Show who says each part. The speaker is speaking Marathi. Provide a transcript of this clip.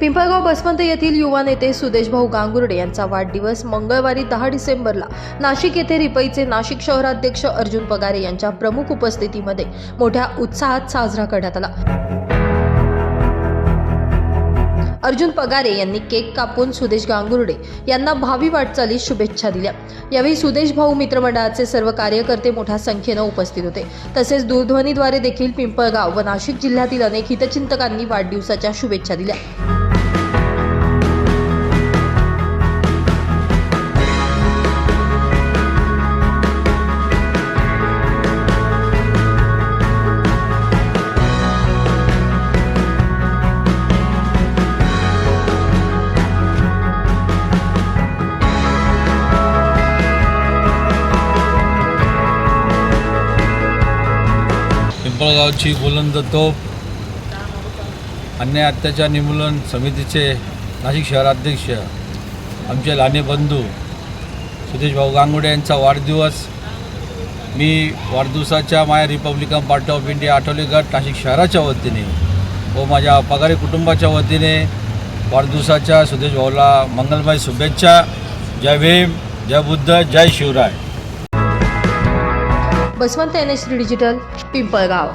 Speaker 1: पिंपळगाव बसवंत येथील युवा नेते सुदेश भाऊ गांगुर्डे यांचा वाढदिवस मंगळवारी दहा डिसेंबरला. नाशिक येथे रिपईचे नाशिक शहराध्यक्ष अर्जुन पगारे यांच्या प्रमुख उपस्थितीमध्ये मोठ्या उत्साहात साजरा करण्यात आला. अर्जुन पगारे यांनी केक कापून सुदेश गांगुर्डे यांना भावी वाटचालीस शुभेच्छा दिल्या. यावेळी सुदेश भाऊ मित्रमंडळाचे सर्व कार्यकर्ते मोठ्या संख्येनं उपस्थित होते. तसेच दूरध्वनीद्वारे देखील पिंपळगाव व नाशिक जिल्ह्यातील अनेक हितचिंतकांनी वाढदिवसाच्या शुभेच्छा दिल्या.
Speaker 2: पिंपळगावची गोलंद तोफ अन्याय अत्याचार निर्मूलन समितीचे नाशिक शहराध्यक्ष आमचे लहाने बंधू सुदेश भाऊ गांगुडे यांचा वाढदिवस. मी वाढदिवसाच्या माया Republican Party of India Athawale गट नाशिक शहराच्या वतीने व माझ्या पगारी कुटुंबाच्या वतीने वाढदिवसाच्या सुदेश भाऊला मंगलमय शुभेच्छा. जय भीम जय बुद्ध जय Shivray.
Speaker 1: Baswant N S digital Pimpalgaon.